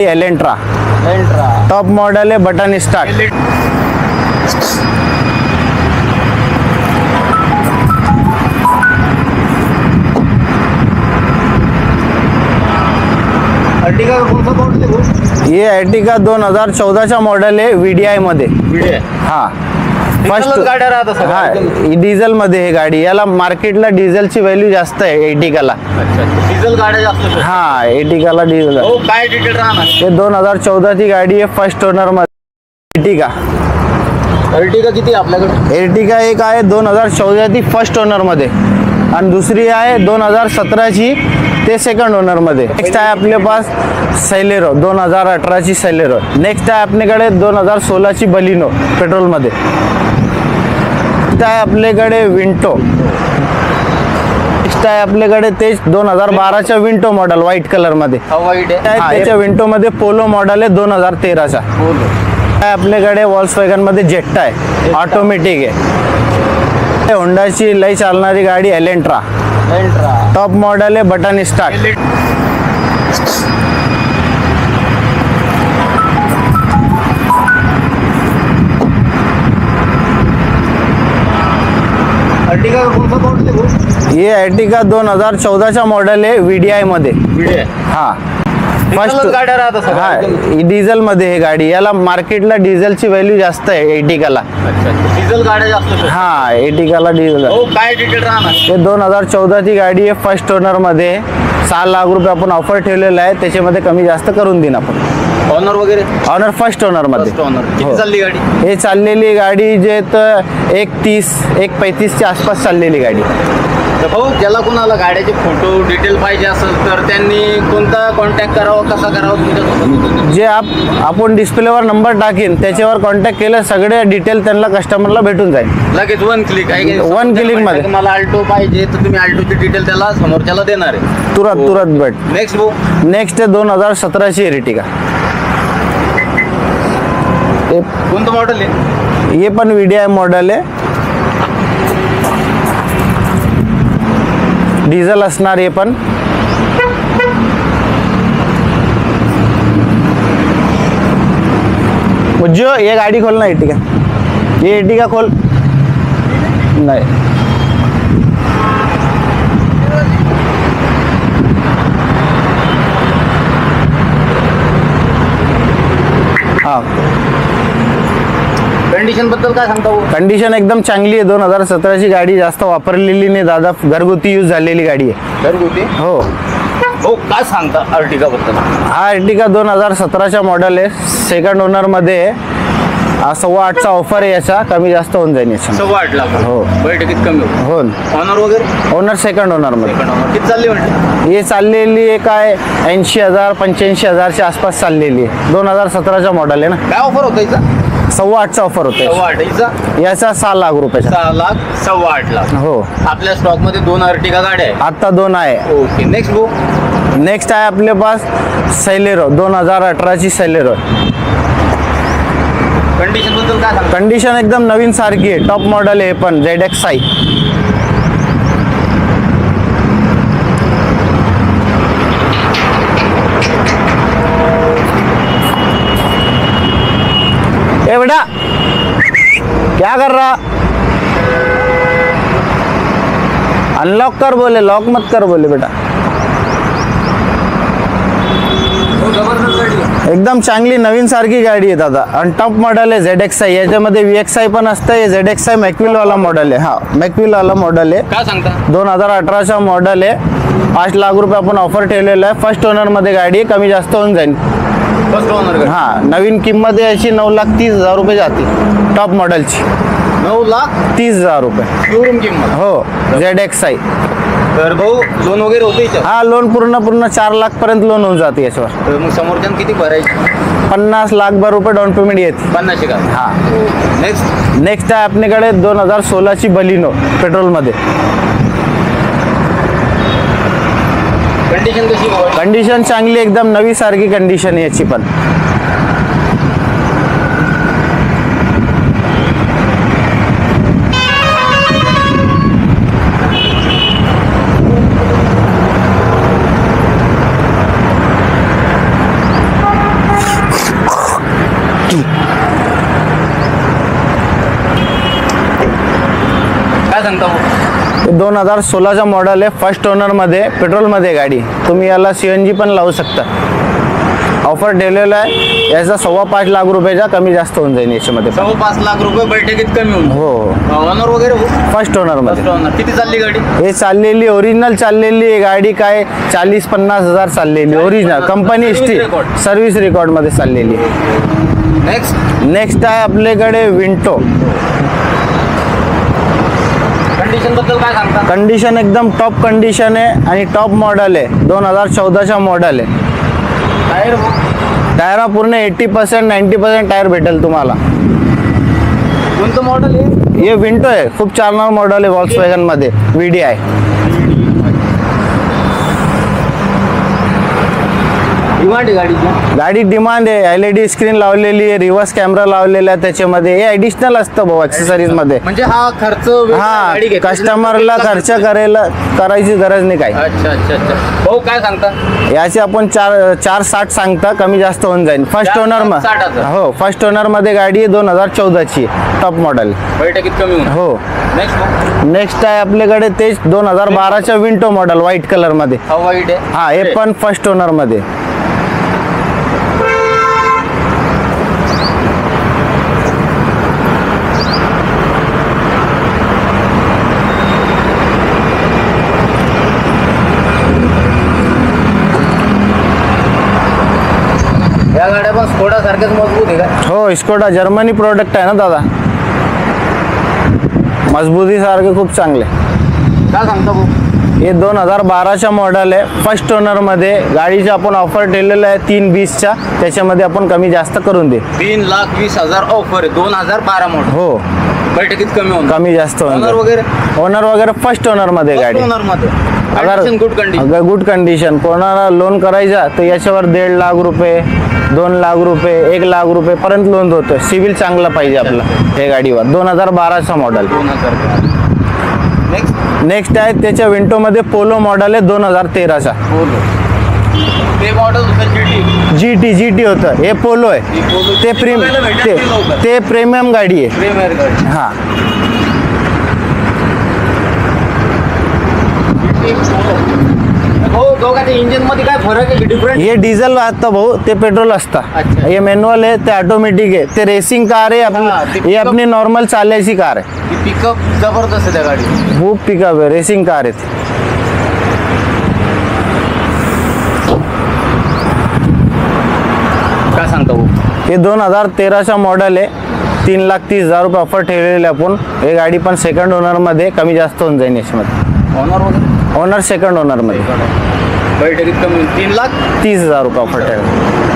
Elantra top model आहे button start? हे Ertiga दोन हजार चौदाच्या मॉडेल आहे व्ही डी मध्ये. हा. Original गाड्या राहतात. हा डिझेल मध्ये हे गाडी याला मार्केटला डिझेलची व्हॅल्यू जास्त आहे एटिकाला डिझेल गाड्या जास्त. हा एटिकाला डिझेल हो काय डिटेल राहणार? हे दोन हजार चौदाची गाडी आहे फर्स्ट ओनरमध्ये. एटिका अर्टिगा किती आपल्याकडे? एर्टिका एक आहे दोन हजार चौदाची फर्स्ट ओनरमध्ये आणि दुसरी आहे दोन हजार सतराची ते सेकंड ओनरमध्ये नेक्स्ट आहे आपल्या पास सैलेरो दोन हजार अठराची सैलेरो नेक्स्ट आहे आपल्याकडे दोन हजार सोळाची बलिनो पेट्रोलमध्ये नेक्स्ट आहे आपल्याकडे विंटो. नेक्स्ट आहे आपल्याकडे तेच दोन हजार बाराच्या विंटो मॉडेल व्हाईट हा आहे आहे. त्याच्या विंटोमध्ये पोलो मॉडेल आहे दोन हजार तेराचा. आपल्याकडे वॉल्समध्ये जेट्टा आहे. ऑटोमॅटिक आहे. होंडाची लई चालणारी गाडी एलेंट्रा टॉप मॉडेल आहे बटन स्टार्ट अर्टिगा का कोणता मॉडेल आहे भाऊ? ही अर्टिका दोन हजार चौदाच्या मॉडेल आहे व्ही डी मध्ये. हा. Original गाड्या. हा डिझेल मध्ये हे गाडी. याला मार्केटला डिझेलची व्हॅल्यू जास्त आहे एटिकाला डिझेल गाड्या जास्त. हा एटिकाला डिझेल हो काय डिटेल राहणार? हे दोन हजार चौदाची गाडी आहे फर्स्ट ओनरमध्ये सहा लाख रुपये आपण ऑफर ठेवलेला आहे त्याच्यामध्ये कमी जास्त करून देईन आपण. ऑनर वगैरे? ऑनर फर्स्ट फर्स्ट ऑनर किती हो. चालली गाडी? हे चाललेली गाडी जे तर एक तीस एक पैतीसच्या आसपास चाललेली गाडी. तर भाऊ ज्याला कुणाला गाड्याचे फोटो डिटेल पाहिजे असेल तर त्यांनी कोणता कॉन्टॅक्ट करावा कसा करावा तुमच्यासोबत जे आप आपण डिस्प्लेवर नंबर टाकीन त्याच्यावर कॉन्टॅक्ट केलं सगळे डिटेल त्यांना कस्टमरला भेटून जाईल. लगेच वन क्लिक आहे One click मध्ये. मला आल्टो पाहिजे तर तुम्ही आल्टोची डिटेल त्याला समोरच्याला देणार आहे. तुरंत तुरंत भेट. नेक्स्ट भाऊ. नेक्स्ट दोन हजार सतराची एरिटिका कोणतं मॉडेल आहे? हे पण व्ही डी आय मॉडेल आहे. डिझेल असणार हे पण. उज्जो ये गाडी खोल ना एटिका ये एटिका खोल. नाही. कंडिशनबद्दल काय सांगता भाऊ कंडिशन एकदम चांगली आहे. दोन हजार सतराची गाडी जास्त वापरलेली नाही दादा. घरगुती यूज झालेली गाडी आहे. घरगुती? हो. हो काय सांगता अर्टिगा बद्दल? हा अर्टिका दोन हजार सतराच्या मॉडेल आहे. सेकंड ओनरमध्ये आहे हा सव्वा आठचा ऑफर आहे याचा. कमी जास्त होऊन जाईल सव्वा आठ लाख. हो. बैठकीत कमी हो. ऑनर वगैरे? ओनर सेकंड ओनरमध्ये Second owner. किती चालली म्हणते हे चाललेली आहे. काय ऐंशी हजार पंच्याऐंशी हजारच्या आसपास चाललेली आहे. दोन हजार सतराच्या मॉडेल आहे ना. काय ऑफर होता हिचा सव्वा आठचा ऑफर होते सव्वा आठ. हिचा याचा सहा लाख रुपयाचा सहा लाख सव्वा आठ लाख. हो. आपल्या स्टॉकमध्ये दोन अर्टिगा गाड्या आहे आत्ता दोन आहे. ओके नेक्स्ट भाऊ नेक्स्ट आहे आपले पास सैलेरो दोन हजार अठराची सैलेरो कंडिशनबद्दल काय सांगता? कंडिशन एकदम नवीन सारखी आहे. टॉप मॉडेल आहे पण झेड एक्स आय ए बेटा क्या कर रहा अनलॉक कर बोले लॉक मत कर बोले बेटा. एकदम चांगली नवीन सारखी गाडी आहे दादा आणि टॉप मॉडेल आहे झेड एक्स आय याच्यामध्ये व्ही एक्स आय पण असतं हे झेड एक्स आय मॅक्विल वाला मॉडेल आहे हा मॅक्विल वाला मॉडेल आहे काय सांगता दोन हजार अठराचा मॉडेल आहे पाच लाख रुपये आपण ऑफर ठेवलेला आहे फर्स्ट ओनरमध्ये गाडी कमी जास्त होऊन जाईल फर्स्ट ओनर हा नवीन किंमत आहे अशी नऊ लाख तीस हजार रुपये जाते टॉप मॉडेलची नऊ लाख तीस हजार रुपये. शोरूम किंमत. हो झेड एक्स आय तर भाऊ लोन वगैरे होतं हा लोन पूर्ण पूर्ण चार लाख पर्यंत लोन होऊन जाते याच्यावर. तर मग समोरच्यानं किती भरायची? पन्नास लाख भर रुपये डाऊन पेमेंट येते. पन्नासशे का? हा. नेक्स्ट नेक्स्ट आहे आपल्याकडे दोन हजार सोळाची बलिनो पेट्रोलमध्ये कंडिशन कशी कंडिशन चांगली एकदम नवी सारखी कंडिशन याची पण. काय सांगता दोन हजार सोळाचा मॉडेल आहे. फर्स्ट ओनरमध्ये पेट्रोलमध्ये गाडी. तुम्ही याला सी एन जी पण लावू शकता. ऑफर ठेवलेला आहे. याचा सव्वा पाच लाख रुपयाचा कमी जास्त होऊन जाईल याच्यामध्ये. सव्वा पाच लाख रुपये बैठकीत कमी होऊन हो. ऑनर वगैरे फर्स्ट ओनरमध्ये First owner. किती चालली गाडी? हे चाललेली ओरिजिनल चाललेली गाडी काय? चाळीस पन्नास हजार चाललेली. Original company history. सर्व्हिस रेकॉर्डमध्ये चाललेली नेक्स्ट नेक्स्ट आहे आपल्याकडे विंटो कंडिशनबद्दल काय सांगता? कंडिशन एकदम टॉप कंडिशन आहे आणि टॉप मॉडेल आहे. दोन हजार चौदाचा मॉडेल आहे. टायर टायरा पूर्ण eighty percent ninety percent tyre भेटेल तुम्हाला. कोणतं मॉडेल आहे हे विंटो आहे. खूप चालणार मॉडेल आहे वॉक्स वॅगनमध्ये व्ही डी आय डिमांड आहे गाडीची? गाडी डिमांड आहे. एल ई डी स्क्रीन लावलेली आहे. रिव्हर्स कॅमेरा लावलेला आहे त्याच्यामध्ये. हे ॲडिशनल असतं भाऊ accessories मध्ये. म्हणजे हा खर्च वेगळा हा गाडी घेतली कस्टमरला तर खर्च करायला करायची गरज नाही काही. अच्छा अच्छा अच्छा. भाऊ काय सांगता? याचे आपण चार चार साठ सांगता कमी जास्त होऊन जाईल. फर्स्ट चार ओनर साठ साठ हजार. हो फर्स्ट ओनरमध्ये गाडी आहे दोन हजार चौदाची टॉप मॉडेल बैठकीत कमी होऊन. हो. नेक्स्ट भाऊ नेक्स्ट आहे आपल्याकडे तेच दोन हजार बाराच्या विंटो मॉडेल व्हाईट कलरमध्ये. हा वाईट आहे. हा हे पण फर्स्ट ओनरमध्ये या गाड्या पण स्कोडा सारख्याच मजबूत आहे का? हो स्कोडा जर्मनी प्रोडक्ट आहे ना दादा? मजबूती सारखे खूप चांगले. काय सांगता भाऊ? हे दोन हजार बाराच्या मॉडेल आहे. फर्स्ट ओनरमध्ये गाडीचे आपण ऑफर ठेवलेलं आहे तीन वीसच्या त्याच्यामध्ये आपण कमी जास्त करून दे. तीन लाख वीस हजार ऑफर आहे. दोन हजार बारा मॉडेल हो. बैठकीत कमी होऊन कमी जास्त ओनर वगैरे? ओनर वगैरे फर्स्ट ओनरमध्ये गाडी. ओनर अगर गुड कंडिशन अगर गुड कंडिशन कोणाला लोन करायचा तर याच्यावर दीड लाख रुपये दोन लाख रुपये एक लाख रुपये पर्यंत लोन होतं सिव्हिल चांगला पाहिजे आपला हे गाडीवर. दोन हजार बाराचा मॉडेल दोन हजार नेक्स्ट नेक्स्ट आहे त्याच्या विंटोमध्ये पोलो मॉडेल आहे दोन हजार तेराचा. बोलो ते मॉडेल होतं GT G T G T होतं. हे पोलो आहे. ते प्रीम ते ती प्रीमियम गाडी आहे. गाडी. हां. हो दोघांच्या इंजिनमध्ये काय फरक आहे डिफरंट हे डिझेल असतं भाऊ ते पेट्रोल असतं. हे मॅन्युअल आहे ते ऑटोमॅटिक आहे. ते रेसिंग कार आहे हा, आपली ही आपली नॉर्मल चालायची कार आहे. पिकअप जबरदस्त आहे त्या गाडी खूप पिकअप आहे रेसिंग कार आहे ती. काय सांगता भाऊ? हे दोन हजार तेराचा मॉडेल आहे. तीन लाख तीस हजार रुपये ऑफर ठेवलेले आपण. हे गाडी पण सेकंड ओनरमध्ये कमी जास्त होऊन जाईल याच्यामध्ये. ऑनर वगैरे? ओनर सेकंड ओनरमध्ये बैठकीत कमी होईल. तीन लाख? तीस हजार रुपये ऑफर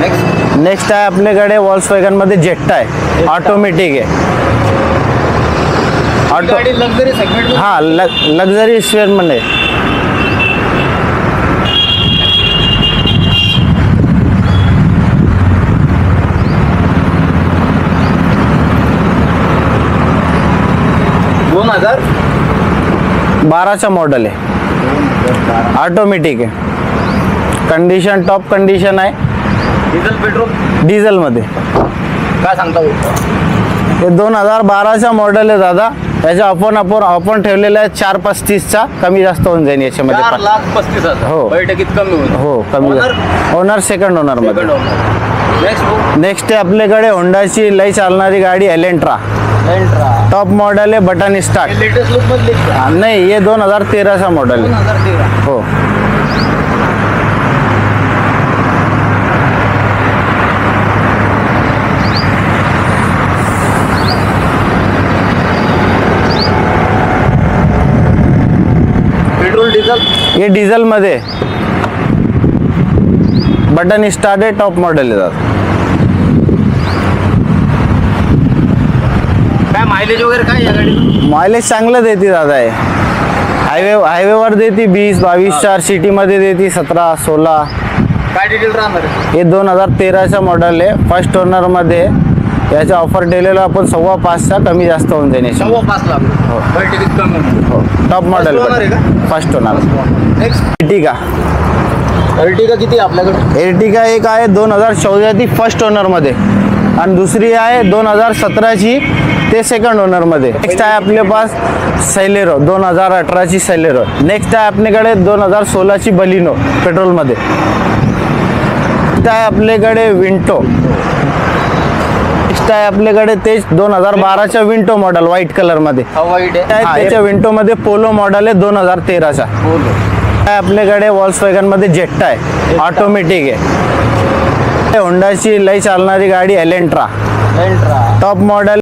नेक्स्ट नेक्स्ट आहे आपल्याकडे वॉल्समध्ये जेट्टा आहे ऑटोमॅटिक आहे. ऑटो गाडी लक्झरी सेगमेंट हा लक्झरी मध्ये. दोन हजार? बाराचा मॉडेल आहे. ऑटोमॅटिक आहे. कंडिशन टॉप कंडिशन आहे. डिझेल पेट्रोल डिझेलमध्ये काय सांगता भाऊ हे दोन हजार बाराचा मॉडेल आहे दादा. याच्या आपण आपण आपण ठेवलेलं आहे चार पस्तीसचा कमी जास्त होऊन जाईल याच्यामध्ये चार पण. लाख पस्तीस हजार. हो. बैठकीत कमी होईल. हो कमी? ओनर सेकंड ओनरमध्ये नेक्स्ट नेक्स्ट आहे आपल्याकडे होंडाची लई चालणारी गाडी एलेंट्रा टॉप मॉडेल आहे बटन स्टार्ट लेटेस्ट लुक मधले नाही हे दोन हजार तेराचा मॉडेल दोन आहे हजार तेरा. हो. पेट्रोल डिझेल हे डिझेलमध्ये बटन स्टार्ट आहे टॉप मॉडेल आहे दादा काय मायलेज वगैरे काय या गाडी मायलेज चांगलं देते दादा हे. हायवे हायवेवर देते वीस बावीस चार सिटीमध्ये देते सतरा सोळा. काय डिटेल राहणार आहे? हे दोन हजार तेराचं मॉडेल आहे. फर्स्ट ओनरमध्ये याचा ऑफर दिलेला आपण सव्वा पाचचा कमी जास्त होऊन जाईल. सव्वा पाच लाख टॉप मॉडेल owner आहे का? फर्स्ट ओनर नेक्स्ट अर्टिगा किती आहे आपल्याकडे? एर्टिगा एक आहे दोन हजार चौदाची फर्स्ट ओनरमध्ये आणि दुसरी आहे दोन हजार सतराची ते सेकंड ओनरमध्ये नेक्स्ट आहे आपले पास सैलेरो दोन हजार अठराची सैलेरो नेक्स्ट आहे आपल्याकडे दोन हजार सोळाची बलिनो पेट्रोलमध्ये नेक्स्ट आहे आपल्याकडे विंटो नेक्स्ट आहे आपल्याकडे तेच दोन हजार बाराच्या विंटो मॉडेल व्हाईट कलरमध्ये हा आहे. त्याच्या विंटोमध्ये पोलो मॉडेल आहे दोन हजार तेराचा. आहे आपल्याकडे वॉल्समध्ये जेट्टा आहे. ऑटोमॅटिक आहे. होंडाची लई चालणारी गाडी एलेंट्रा टॉप मॉडेल